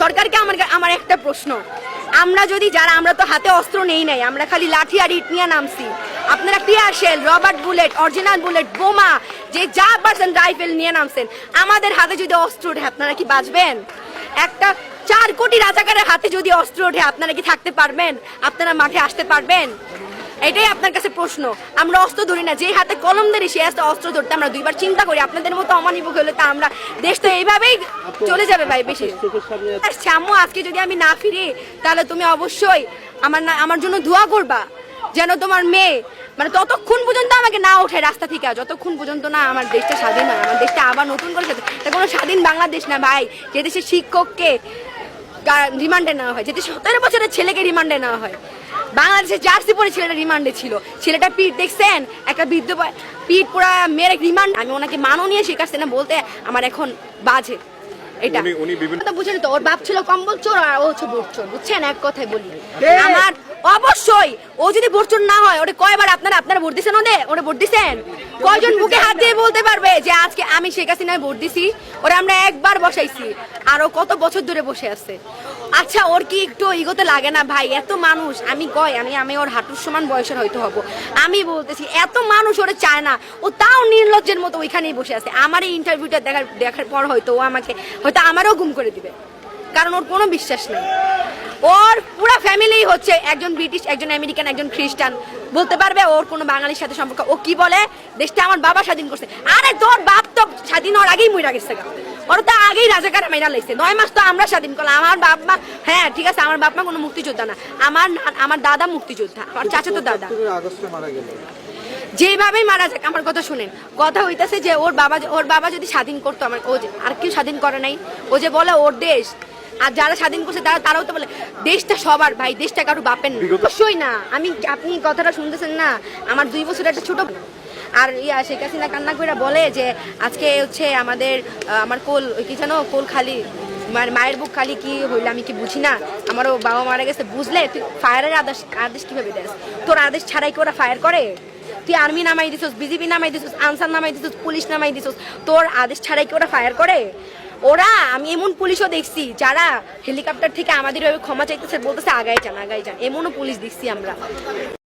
সরকারকে আমার আমার একটা প্রশ্ন। আমরা যদি যারা, আমরা তো হাতে অস্ত্র নেই নাই, আমরা খালি লাঠি আর ইট নিয়ে নামছি। আপনারা tear shell rubber bullet, original bullet, বোমা, যে যা পারছেন রাইফেল নিয়ে নামছেন, আমাদের হাতে যদি অস্ত্র ওঠে, আপনারা কি বাঁচবেন? একটা চার কোটি রাজাকারের হাতে যদি অস্ত্র ওঠে, আপনারা কি থাকতে পারবেন? আপনারা মাঠে আসতে পারবেন? এটাই আপনার কাছে প্রশ্ন। আমরা অস্ত্র ধরি না যে হাতে কলম ধরি সে হাতে অস্ত্র ধরতে। আমরা দুইবার চিন্তা করি আপনাদের মতো অমানিবক হলে তা আমরা দেশ তো এইভাবেই চলে যাবে ভাই বেশি। শ্যামু আজকে যদি আমি না ফিরি তাহলে তুমি অবশ্যই আমার না আমার জন্য দোয়া করবা যেন তোমার মেয়ে মানে ততক্ষণ পর্যন্ত আমাকে না ওঠে রাস্তা থেকে। যতক্ষণ পর্যন্ত না আমার দেশটা স্বাধীন হয় আমার দেশটা আবার নতুন করে এটা কোনো স্বাধীন বাংলাদেশ না ভাই। যে দেশে শিক্ষককে রিমান্ডে নেওয়া হয় যেটি সতেরো বছরের ছেলেকে রিমান্ডে নেওয়া হয়। বাংলাদেশে জার্সি পরে ছেলেটা রিমান্ডে ছিল। ছেলেটা পিঠ দেখছেন? একটা বৃদ্ধ পিঠ পুরা মেরে রিমান্ড আমি ওনাকে মানও নিয়ে শেখাচ্ছি না বলতে আমার এখন বাজে। এটা। উনি- উনি বিভিন্ন- কথা বুঝেন তো ওর বাপ ছিল কম্বল চোর আর ও হচ্ছে বোট চোর বুঝছেন? এক কথাই বলি। আমার অবশ্যই। ও যদি ভোট না হয় ওটা কয়বার আপনারা আপনারা ভোট দিছেন ওদের ওটা ভোট দিছেন? কয়জন বুকে হাত দিয়ে বলতে পারবে যে আজকে আমি শেখ হাসিনায় ভোট দিছি? ওরা আমরা একবার বসাইছি। আর ও কত বছর ধরে বসে আছে। আচ্ছা ওর কি একটু ইগোতে লাগে না? ভাই, এত মানুষ, আমি কয়, আমি আমি ওর হাঁটুর সমান বয়সের হয়তো হব। আমি বলতেছি, এত মানুষ ওরে চায় না। ও তাও নির্লজ্জের মতো ওইখানেই বসে আছে। আমার এই ইন্টারভিউটা দেখার দেখার পর হয়তো ও আমাকে হয়তো আমারও গুম করে দিবে। কারণ ওর কোনো বিশ্বাস নেই। ওর পুরো ফ্যামিলি হচ্ছে একজন ব্রিটিশ একজন আমেরিকান একজন খ্রিস্টান। বলতে পারবে ওর কোনো বাঙালির সাথে সম্পর্ক। ও কি বলে? দেশটা আমার বাবা স্বাধীন করছে। আরে তোর বাপ তো স্বাধীন হওয়ার আগেই মইরা গেছে। ওরা তো আগেই রাজাকার মাইরা লাইছে। নয় মাস তো আমরা স্বাধীন করলাম। আমার বাপ মা হ্যাঁ ঠিক আছে আমার বাপ মা কোনো মুক্তিযোদ্ধা না। আমার আমার দাদা মুক্তিযোদ্ধা আর চাচা তো দাদা। যেভাবেই মারা যাক আমার কথা শুনেন। কথা হইতাছে যে ওর বাবা ওর বাবা যদি স্বাধীন করতো আমার ও যে- আর কেউ স্বাধীন করে নাই। ও যে বলে ওর দেশ আর যারা স্বাধীন করছে তারা তারাও তো বলে দেশটা সবার ভাই দেশটা কারও বাপের না। অবশ্যই না। আমি আপনি কথাটা শুনতেছেন না। আমার দুই বছর একটা ছোট আর ইয়া শেখ হাসিনা কান্না করে বলে যে আজকে হচ্ছে আমাদের আমার কোল কি জানো কোল খালি মায়ের বুক খালি কি হইলে আমি কি বুঝি না? আমারও বাবা মারা গেছে বুঝলে? তুই ফায়ারের আদেশ আদেশ কীভাবে দেস? তোর আদেশ ছাড়াই কি ওরা ফায়ার করে? তুই আর্মি নামাই দিছিস বিজেপি নামাই দিছিস আনসার নামাই দিছিস পুলিশ নামাই দিছিস তোর আদেশ ছাড়াই কি ওরা ফায়ার করে? ওরা, আমি এমন পুলিশও দেখছি, যারা হেলিকপ্টার থেকে আমাদের ক্ষমা চাইতেছে, বলতেছে, আগাই যান আগাই যান। এমনও পুলিশ দেখছি আমরা।